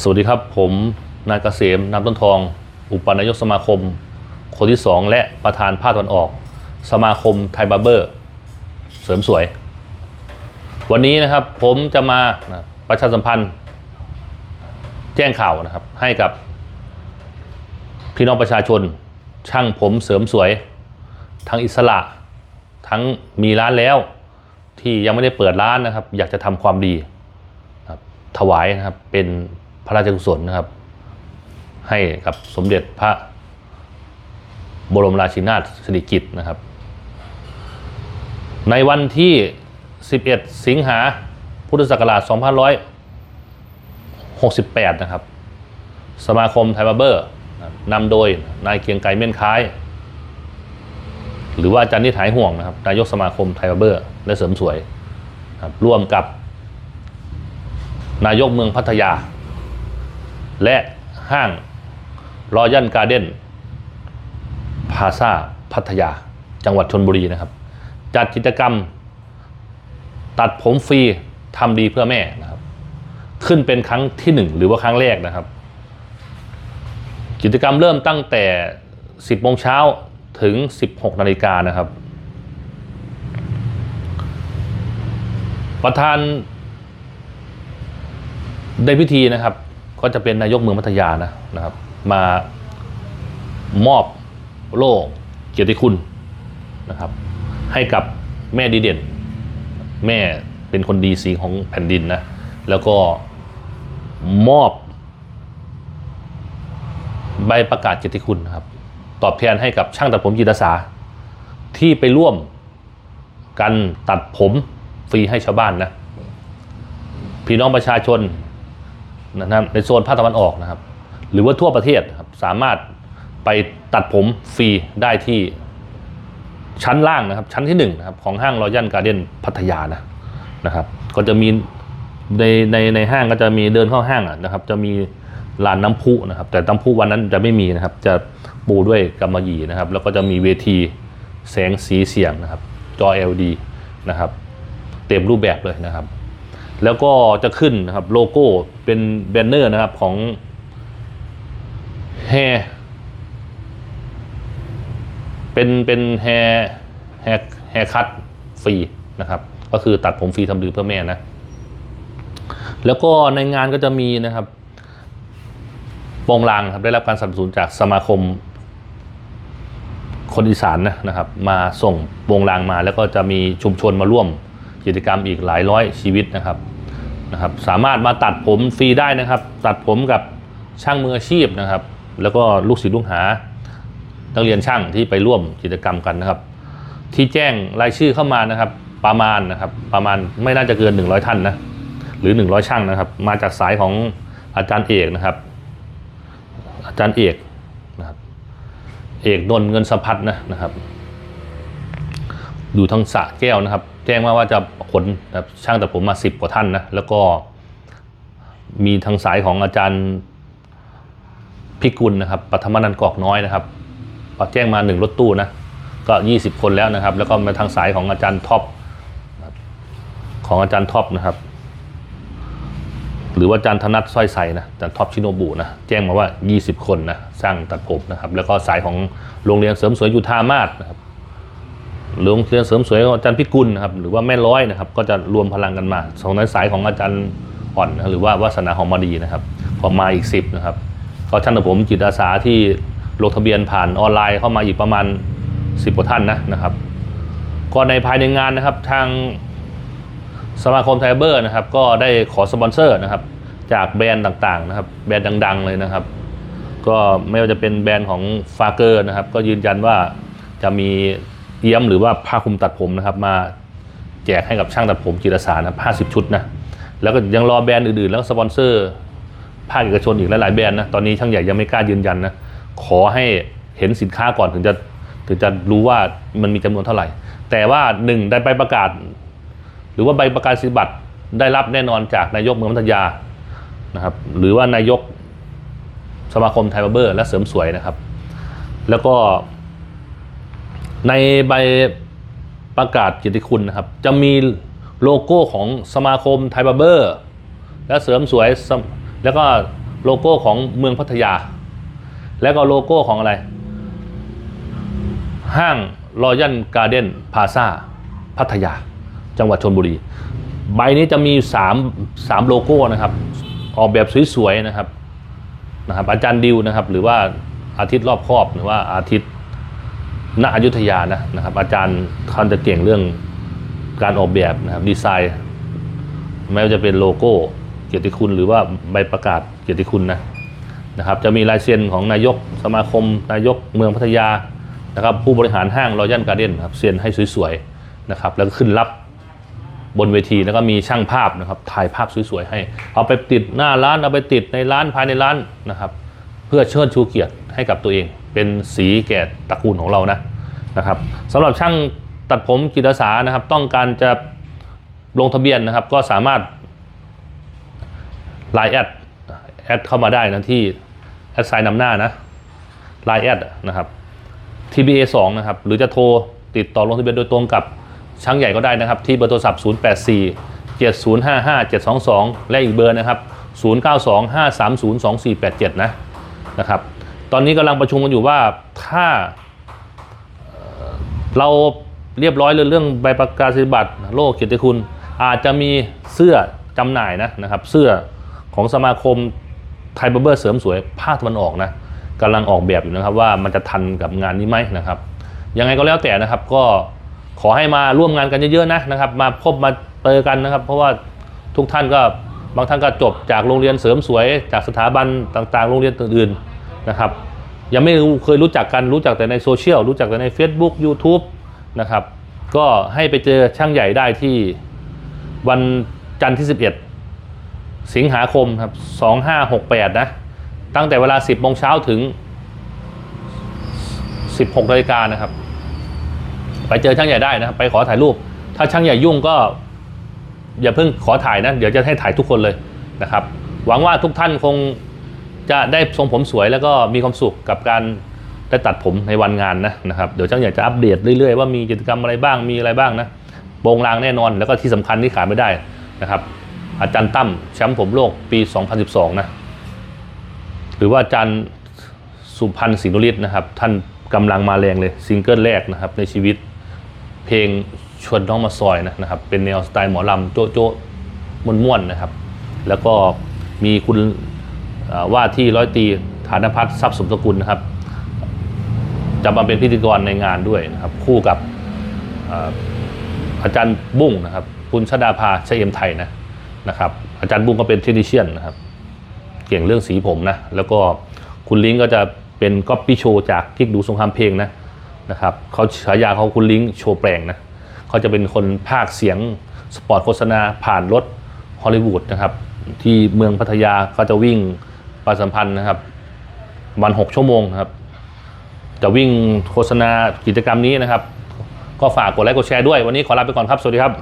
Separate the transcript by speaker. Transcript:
Speaker 1: สวัสดีครับ ผมนายเกษมนามต้นทอง อุปนายกสมาคม คนที่ 2 และประธานภาคตะวันออก สมาคมไทยบาร์เบอร์ เสริมสวย วันนี้นะครับผมจะมาประชาสัมพันธ์ แจ้งข่าวนะครับ ให้กับ พี่น้องประชาชน ช่างผมเสริมสวย ทั้งอิสระ ทั้งมีร้านแล้ว ที่ยังไม่ได้เปิดร้านนะครับ อยากจะทำความดีถวายนะครับเป็น พระราชกุศลนะครับ ให้กับสมเด็จพระบรมราชินาถสิริกิติ์นะครับ ในวันที่ 11 สิงหาพุทธศักราช2568 นะครับ สมาคมไทยบาเบอร์นำโดยนายเกียงไกรเม่นค้าย หรือว่าอาจารย์นิถายห่วงนะครับนายกสมาคมไทยบาเบอร์ และเสริมสวยรร่วมกับ นายกเมืองพัทยา และห้างรอยันการ์เด้นพาซาพัทยา จังหวัดชนบุรีนะครับ จัดกิจกรรม ตัดผมฟรีทำดีเพื่อแม่นะครับ ขึ้นเป็นครั้งที่หนึ่งหรือว่าครั้งแรกนะครับ กิจกรรมเริ่มตั้งแต่ 10โมงเช้าถึง 16นาฬิกานะครับ ประธานในพิธีนะครับ ก็จะเป็นนายกเมืองพัทยานะนะครับ มามอบโล่เกียรติคุณนะครับ ให้กับแม่ดีเด่น แม่เป็นคนดีสีของแผ่นดินนะ แล้วก็มอบ ใบประกาศเกียรติคุณนะครับ ตอบแทนให้กับช่างตัดผมจิตอาสา ที่ไปร่วมกันตัดผมฟรีให้ชาวบ้านนะ พี่น้องประชาชน นะครับในโซนภาคตะวันออกนะครับ หรือว่าทั่วประเทศครับสามารถไปตัดผมฟรีได้ที่ชั้นล่างนะครับ ชั้นที่หนึ่งนะครับของห้างรอยันการ์เด้นพัทยานะนะครับ ก็จะมีในในในห้างก็จะมีเดินเข้าห้างนะครับ จะมีลานน้ำพุนะครับ แต่น้ำพุวันนั้นจะไม่มีนะครับ จะปูด้วยกำมะหยี่นะครับ แล้วก็จะมีเวทีแสงสีเสียงนะครับ จอ LED นะครับ เต็มรูปแบบเลยนะครับ แล้วก็จะขึ้นนะครับโลโก้เป็นแบนเนอร์นะครับของแฮเป็นเป็นแฮแฮแฮคัตฟรีนะครับ ก็คือตัดผมฟรีทำดีเพื่อแม่นะ แล้วก็ในงานก็จะมีนะครับโปงลางครับได้รับการสนับสนุนจากสมาคม คนอีสานนะนะครับ มาส่งวงรางมาแล้วก็จะมีชุมชนมาร่วมกิจกรรมอีกหลายร้อยชีวิตนะครับ นะครับ สามารถมาตัดผมฟรีได้นะครับ ตัดผมกับช่างมืออาชีพนะครับ แล้วก็ลูกศิษย์ลูกหา นักเรียนช่างที่ไปร่วมกิจกรรมกันนะครับ ที่แจ้งรายชื่อเข้ามานะครับ ประมาณนะครับ ประมาณไม่น่าจะเกิน 100 ท่านนะหรือ 100 ช่างนะครับ มาจากสายของอาจารย์เอกนะครับ อาจารย์เอกนะครับ เอกนนเงินสะพัดนะนะครับ อยู่ทางสะแก้วนะครับ แจ้งมาว่าจะขนช่างตัดผมมาสิบกว่าท่านนะแล้วก็มีทางสายของอาจารย์พิกุลนะครับปัทมนันกอกน้อยนะครับแจ้งมาหนึ่งรถตู้นะก็ 20 คนแล้วนะครับ แล้วก็มาทางสายของอาจารย์ท็อปของอาจารย์ท็อปนะครับ หรือว่าอาจารย์ธนัทสร้อยใสนะอาจารย์ท็อปชิโนบุนะแจ้งมาว่า 20 คนนะสร้างตัดผมนะครับ แล้วก็สายของโรงเรียนเสริมสวยยุทธามาศนะครับ โรงเรียนเสริมสวยของอาจารย์พิกุลนะครับหรือว่าแม่ร้อยนะครับ ก็จะรวมพลังกันมาสองในสายของอาจารย์อ่อนนะหรือว่าวาสนาหอมมาดีนะครับก็มาอีก 10นะครับก็ช่างตัดผมจิตอาสาที่ลงทะเบียนผ่านออนไลน์เข้ามาอีกประมาณ 10กว่าท่านนะนะครับก็ในภายในงานนะครับทางสมาคมไทเบอร์นะครับ ก็ได้ขอสปอนเซอร์นะครับ จากแบรนด์ต่างๆนะครับ แบรนด์ดัง ๆ เลยนะครับ ก็ไม่ว่าจะเป็นแบรนด์ของฟาเกอร์นะครับ ก็ยืนยันว่าจะมี เอี้ยมหรือว่าผ้าคลุมตัดผมนะครับ มาแจกให้กับช่างตัดผมจิตอาสานะครับ50ชุดนะแล้วก็ยังรอแบรนด์อื่นๆ แล้วสปอนเซอร์ภาคเอกชนอีกหลายๆแบรนด์นะตอนนี้ช่างใหญ่ยังไม่กล้ายืนยันนะขอให้เห็นสินค้าก่อนถึงจะถึงจะรู้ว่ามันมีจำนวนเท่าไหร่ แต่ว่าหนึ่งได้ใบประกาศ หรือว่าใบประกาศสิบัตรได้รับแน่นอนจากนายกเมืองพัทยานะครับหรือว่านายกสมาคมไทยบาเบอร์ และเสริมสวยนะครับ แล้วก็ ในใบประกาศเกียรติคุณนะครับ จะมีโลโก้ของสมาคมไทยบาร์เบอร์ และเสริมสวยสแล้วก็โลโก้ของเมืองพัทยา แล้วก็โลโก้ของอะไร ห้างรอยัลการ์เด้นพาซาพัทยา จังหวัดชนบุรี ใบนี้จะมี3 3โลโก้นะครับ ออกแบบสวยๆนะครับนะครับ อาจารย์ดิวนะครับ หรือว่าอาทิตย์รอบครอบหรือว่าอาทิตย์ ณอยุธยานะนะครับ อาจารย์เขาจะเก่งเรื่องการออกแบบนะครับดีไซน์ไม่ว่าจะเป็นโลโก้เกียรติคุณหรือว่าใบประกาศเกียรติคุณนะนะครับ จะมีลายเซ็นของนายกสมาคม นายกเมืองพัทยานะครับ ผู้บริหารห้างรอยัลการ์เด้นครับเซ็นให้สวยๆนะครับ แล้วก็ขึ้นรับบนเวทีแล้วก็มีช่างภาพนะครับถ่ายภาพสวยๆให้ เอาไปติดหน้าร้านเอาไปติดในร้านภายในร้านนะครับ พื่อเชิดชูเกียรติให้กับตัวเอง เป็นสีแก่ตระกูลของเรานะนะครับสำหรับช่างตัดผมจิตอาสานะครับ ต้องการจะลงทะเบียนนะครับ ก็สามารถไลน์แอดแอดเข้ามาได้นะที่แอดไซน์นำหน้านะไลน์แอดนะครับ TBA 2นะครับ หรือจะโทรติดต่อลงทะเบียนโดยตรงกับช่างใหญ่ก็ได้นะครับ ที่เบอร์โทรศัพท์ 084 7055 722 และอีกเบอร์นะครับ 092 530 2487 นะ นะครับ ตอนนี้กำลังประชุมกันอยู่ว่าถ้าเราเรียบร้อยเรื่องเรื่องใบประกาศนียบัตรโลกเกียรติคุณ อาจจะมีเสื้อจำหน่ายนะนะครับเสื้อของสมาคมไทยบาร์เบอร์เสริมสวยภาคตะวันออกนะกำลังออกแบบอยู่นะครับว่ามันจะทันกับงานนี้ไหมนะครับ ยังไงก็แล้วแต่นะครับก็ขอให้มาร่วมงานกันเยอะๆนะนะครับ มาพบมาเจอกันนะครับ เพราะว่าทุกท่านก็ บางท่านก็จบจากโรงเรียนเสริมสวย จากสถาบันต่างๆ โรงเรียนอื่นๆนะครับ ยังไม่เคยรู้จักกันรู้จักแต่ในโซเชียลรู้จักแต่ใน Facebook YouTube นะครับก็ให้ไปเจอช่างใหญ่ได้ที่วันจันทร์ที่ 11 สิงหาคมครับ 2568 นะ ตั้งแต่เวลา 10โมงเช้าถึง 16นาฬิกานะครับ ไปเจอช่างใหญ่ได้นะครับ ไปขอถ่ายรูป ถ้าช่างใหญ่ยุ่งก็ อย่าเพิ่งขอถ่ายนะเดี๋ยวจะให้ถ่ายทุกคนเลยนะครับ หวังว่าทุกท่านคงจะได้ทรงผมสวยแล้วก็มีความสุขกับการได้ตัดผมในวันงานนะนะครับเดี๋ยวช่างใหญ่จะอัปเดตเรื่อยๆว่ามีกิจกรรมอะไรบ้างมีอะไรบ้างนะโปรงลางแน่นอนแล้วก็ที่สำคัญที่ขาดไม่ได้นะครับ อาจารย์ตั้มแชมป์ผมโลกปี 2012 นะหรือว่าอาจารย์สุพันธ์ศรีนุริศนะครับ ท่านกำลังมาแรงเลยซิงเกิลแรกนะครับในชีวิตเพลง ชวนน้องมาซอยนะนะครับ เป็นแนวสไตล์หมอลำโจ๊ะโจ๊ะม่วนๆนะครับ แล้วก็มีคุณว่าที่ร้อยตีฐานพัฒน์ทรัพย์สมสกุลนะครับ จะมาเป็นพิธีกรในงานด้วยนะครับ คู่กับอาจารย์บุ้งนะครับ คุณชดาภาชเอมไทยนะนะครับ อาจารย์บุ้งก็เป็นเทคนิชเชียนนะครับ เก่งเรื่องสีผมนะ แล้วก็คุณลิงก็จะเป็นก๊อปปี้โชว์จากกิ๊กดูสงครามเพลงนะนะครับเขาฉายาเขาคุณลิงโชว์แปลงนะ เขาจะเป็นคนภาคเสียงสปอร์ตโฆษณาผ่านรถฮอลลีวูดนะครับที่เมืองพัทยาเขาจะวิ่งประชาสัมพันธ์นะครับวันหกชั่วโมงครับ จะวิ่งโฆษณากิจกรรมนี้นะครับ ก็ฝากกดไลค์กดแชร์ด้วย วันนี้ขอลาไปก่อนครับ สวัสดีครับ